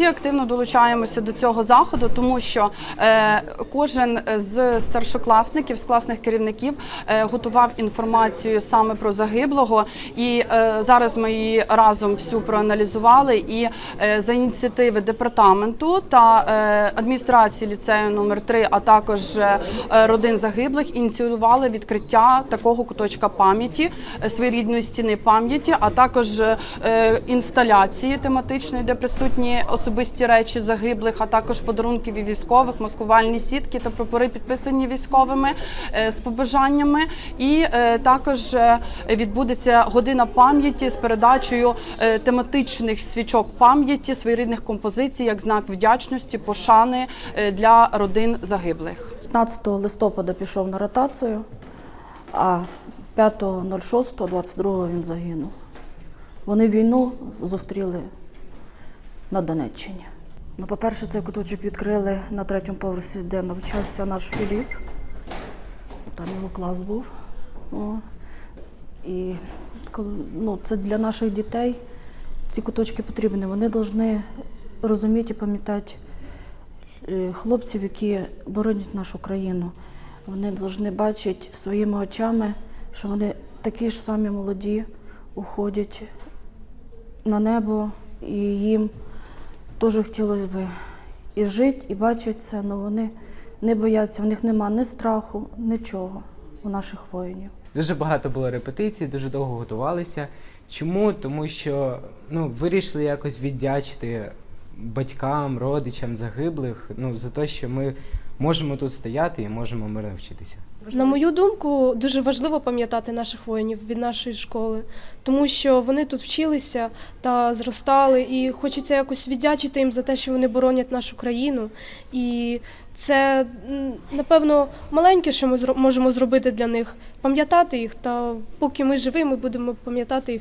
всі активно долучаємося до цього заходу, тому що е, кожен з старшокласників, з класних керівників е, готував інформацію саме про загиблого. І е, зараз ми її разом всю проаналізували. І за ініціативи департаменту та адміністрації ліцею номер 3 а також родин загиблих, ініціювали відкриття такого куточка пам'яті, своєрідної стіни пам'яті, а також інсталяції тематичної, де присутні особисті речі загиблих, а також подарунки від військових, маскувальні сітки та прапори підписані військовими е, з побажаннями. І е, також е, відбудеться година пам'яті з передачею тематичних свічок пам'яті, своєрідних композицій як знак вдячності, пошани для родин загиблих. 15 листопада пішов на ротацію, а 5.06.22 він загинув. Вони війну зустріли на Донеччині. Ну, по-перше, цей куточок відкрили на третьому поверсі, де навчався наш Філіп. Там його клас був. О. І ну, це для наших дітей ці куточки потрібні. Вони повинні розуміти і пам'ятати е, хлопців, які боронять нашу країну. Вони повинні бачити своїми очами, що вони такі ж самі молоді, уходять на небо, і їм теж хотілося б і жити, і бачити це, але вони не бояться, в них нема ні страху, нічого у наших воїнів. Дуже багато було репетицій, дуже довго готувалися. Чому? Тому що ну, вирішили якось віддячити батькам, родичам загиблих ну, за те, що ми можемо тут стояти і можемо мирно вчитися. На мою думку, дуже важливо пам'ятати наших воїнів від нашої школи, тому що вони тут вчилися та зростали, і хочеться якось віддячити їм за те, що вони боронять нашу країну. І це, напевно, маленьке, що ми можемо зробити для них, пам'ятати їх. Та поки ми живі, ми будемо пам'ятати їх.